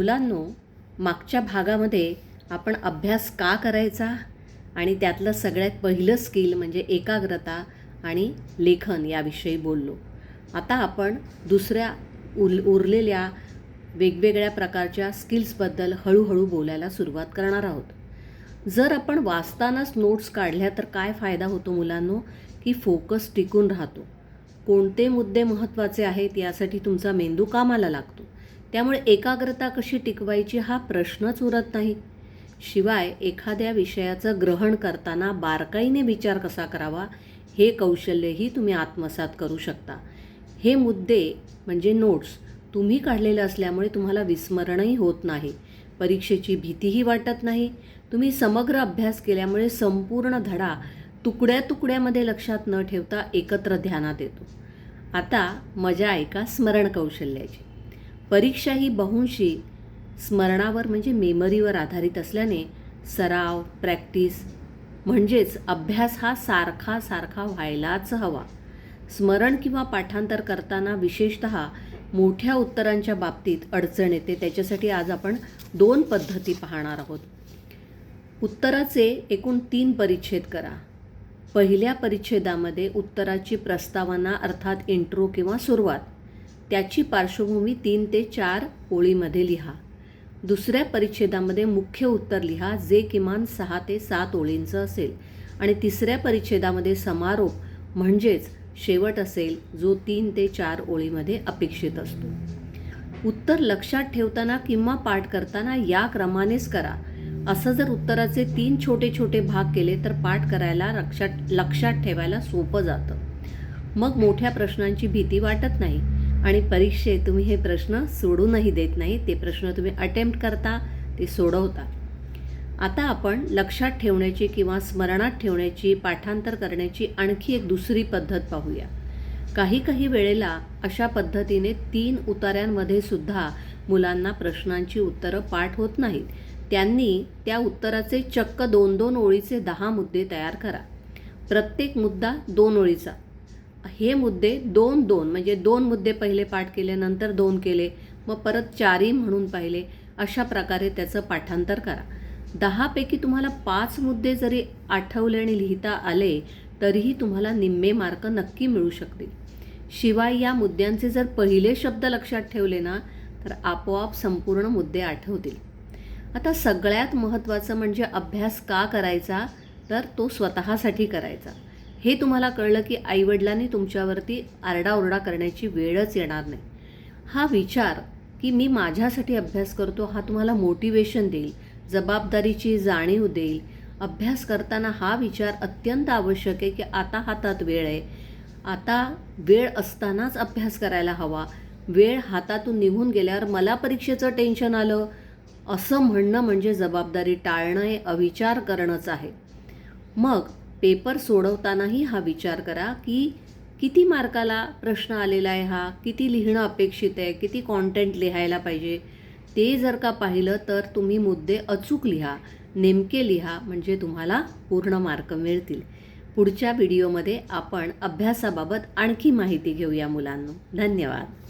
मुलांनो मागच्या भागामध्ये आपण अभ्यास का करायचा आणि त्यातलं सगळ्यात पहिलं स्किल म्हणजे एकाग्रता आणि लेखन याविषयी बोललो. आता आपण दुसऱ्या उर उरलेल्या वेगवेगळ्या प्रकारच्या स्किल्सबद्दल हळूहळू बोलायला सुरुवात करणार आहोत. जर आपण वाचतानाच नोट्स काढल्या तर काय फायदा होतो मुलांनो? की फोकस टिकून राहतो. कोणते मुद्दे महत्त्वाचे आहेत यासाठी तुमचा मेंदू कामाला लागतो. त्यामुळे एकाग्रता कशी टिकवायची हा प्रश्नच उरत नाही. शिवाय एखाद्या विषयाचं ग्रहण करताना बारकाईने विचार कसा करावा हे कौशल्यही तुम्ही आत्मसात करू शकता. हे मुद्दे म्हणजे नोट्स तुम्ही काढलेले असल्यामुळे तुम्हाला विस्मरणही होत नाही. परीक्षेची भीतीही वाटत नाही. तुम्ही समग्र अभ्यास केल्यामुळे संपूर्ण धडा तुकड्या तुकड्यामध्ये लक्षात न ठेवता एकत्र ध्यानात येतो. आता मजा ऐका स्मरण कौशल्याची. परीक्षा ही बहुंशी स्मरणावर म्हणजे मेमरीवर आधारित असल्याने सराव प्रॅक्टिस म्हणजेच अभ्यास हा सारखा सारखा व्हायलाच हवा. स्मरण किंवा पाठांतर करताना विशेषत मोठ्या उत्तरांच्या बाबतीत अडचण येते. त्याच्यासाठी आज आपण दोन पद्धती पाहणार आहोत. उत्तराचे एकूण तीन परिच्छेद करा. पहिल्या परिच्छेदामध्ये उत्तराची प्रस्तावना अर्थात इंट्रो किंवा सुरुवात. त्याची पार्श्वभूमी तीन ते चार ओळीमध्ये लिहा. दुसऱ्या परिच्छेदामध्ये मुख्य उत्तर लिहा जे किमान सहा ते सात ओळींचं असेल. आणि तिसऱ्या परिच्छेदामध्ये समारोप म्हणजेच शेवट असेल जो तीन ते चार ओळीमध्ये अपेक्षित असतो. उत्तर लक्षात ठेवताना किंवा पाठ करताना या क्रमानेच करा. असं जर उत्तराचे तीन छोटे छोटे भाग केले तर पाठ करायला लक्षात लक्षात ठेवायला सोपं जातं. मग मोठ्या प्रश्नांची भीती वाटत नाही. आणि परीक्षेत तुम्ही हे प्रश्न सोडूनही देत नाही. ते प्रश्न तुम्ही अटेम्प्ट करता ते सोडवता. आता आपण लक्षात ठेवण्याची किंवा स्मरणात ठेवण्याची पाठांतर करण्याची आणखी एक दुसरी पद्धत पाहूया. काही काही वेळेला अशा पद्धतीने तीन उतार्यांमध्ये सुद्धा मुलांना प्रश्नांची उत्तरं पाठ होत नाहीत. त्यांनी त्या उत्तराचे चक्क दोन दोन ओळीचे दहा मुद्दे तयार करा. प्रत्येक मुद्दा दोन ओळीचा. हे मुद्दे दोन दोन म्हणजे दोन मुद्दे पहिले पाठ केले नंतर दोन केले मग परत चारही म्हणून पाहिले अशा प्रकारे त्याचं पाठांतर करा. दहापैकी तुम्हाला पाच मुद्दे जरी आठवले आणि लिहिता आले तरीही तुम्हाला निम्मे मार्क नक्की मिळू शकतील. शिवाय या मुद्द्यांचे जर पहिले शब्द लक्षात ठेवले ना तर आपोआप संपूर्ण मुद्दे आठवतील. आता सगळ्यात महत्त्वाचं म्हणजे अभ्यास का करायचा तर तो स्वतःसाठी करायचा. हे तुम्हाला कळलं की आईवडिलांनी तुमच्यावरती आरडाओरडा करण्याची वेळच येणार नाही. हा विचार की मी माझ्यासाठी अभ्यास करतो हा तुम्हाला मोटिवेशन देईल जबाबदारीची जाणीव देईल. अभ्यास करताना हा विचार अत्यंत आवश्यक आहे की आता हातात वेळ आहे. आता वेळ असतानाच अभ्यास करायला हवा. वेळ हातातून निघून गेल्यावर मला परीक्षेचं टेन्शन आलं. असं म्हणणं म्हणजे जबाबदारी टाळणं हे अविचार करणंच आहे. मग पेपर सोडवतानाही हा विचार करा की किती मार्काला प्रश्न आलेला आहे हा किती लिहिणं अपेक्षित आहे किती कॉन्टेंट लिहायला पाहिजे ते जर का पाहिलं तर तुम्ही मुद्दे अचूक लिहा नेमके लिहा म्हणजे तुम्हाला पूर्ण मार्क मिळतील. पुढच्या व्हिडिओमध्ये आपण अभ्यासाबाबत आणखी माहिती घेऊया मुलांनो. धन्यवाद.